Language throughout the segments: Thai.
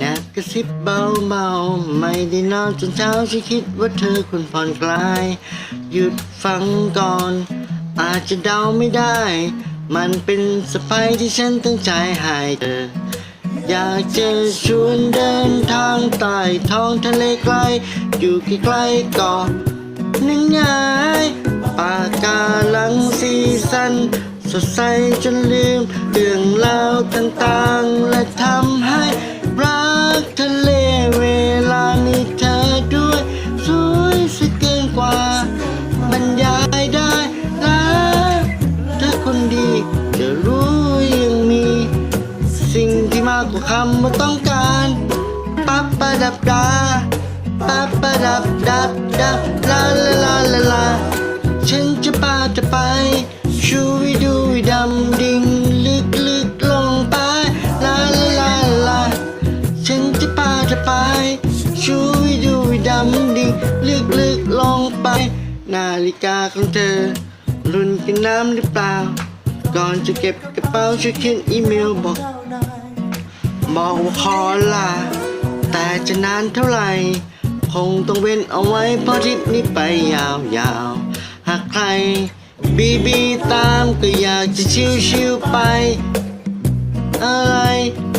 นอนกระซิบเบาๆ ไม่ได้นอนจนเช้าฉันคิดว่าเธอควรผ่อนคลาย หยุดฟังก่อน อาจจะเดาไม่ได้ มันเป็นสไปที่ฉันตั้งใจให้เธอ อยากจะชวนเดินทางใต้ท้องทะเลไกล อยู่ใกล้ๆเกาะนึ่งไงปากกาลังสีสันสดใสจนลืมเรื่องราวต่างๆ และทำให้ากกว่าคำว่าต้องการปั๊บปะดับดาปั๊บปะดับดับดับลาลาลาลาลาฉันจะพาเธอไปชูวิดูวิดำดิ่งลึกลึกลงไปลาลาลาลาฉันจะพาเธอไปชูวิดูวิดำดิ่งลึกลึกลงไป นาฬิกาของเธอรุ่นกินน้ำหรือเปล่า ก่อนจะเก็บกระเป๋าช่วยเขียนอีเมลบอก บอกว่าขอลาแต่จะนานเท่าไหร่คงต้องเว้นเอาไว้เพราะทริปนี้ไปยาวๆ หากใครบีบีตามก็อยากจะชิวๆไป อะไร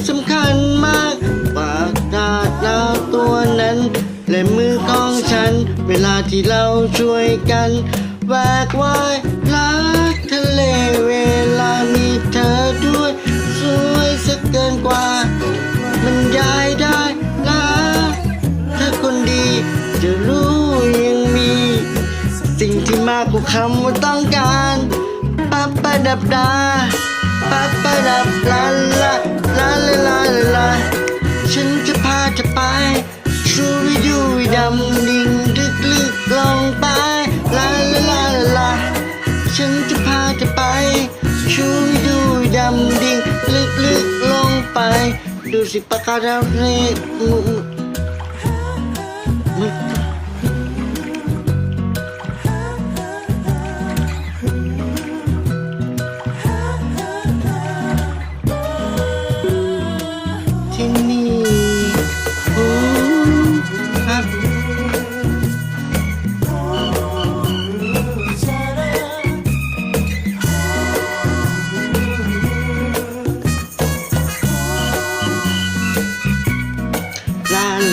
สำคัญมากกว่าดาดดาวตัวนั้น และมือของฉัน เวลาที่เราช่วยกันแวกว่ายรักทะเลเวลามีเธอด้วย มากกว่าคำว่าต้องการปั๊บปะดับดาปั๊บปะดับลาลาลาลาลาลาฉันจะพาเธอไปชูวิดูวิดำดิ่งลึกลึกลงไปลาลาลาลาฉันจะพาเธอไปชูวิดูวิดำดิ่งลึกลึกลงไป ดูสิปะการังเรมุมุ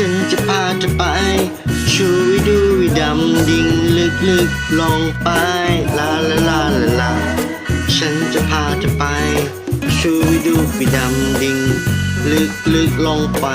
ฉันจะพาเธอไป ช่วยดูวิดำดิ่งลึกลึกลงไป ลาลาลาลาลา ฉันจะพาเธอไป ช่วยดูวิดำดิ่งลึกลึกลงไป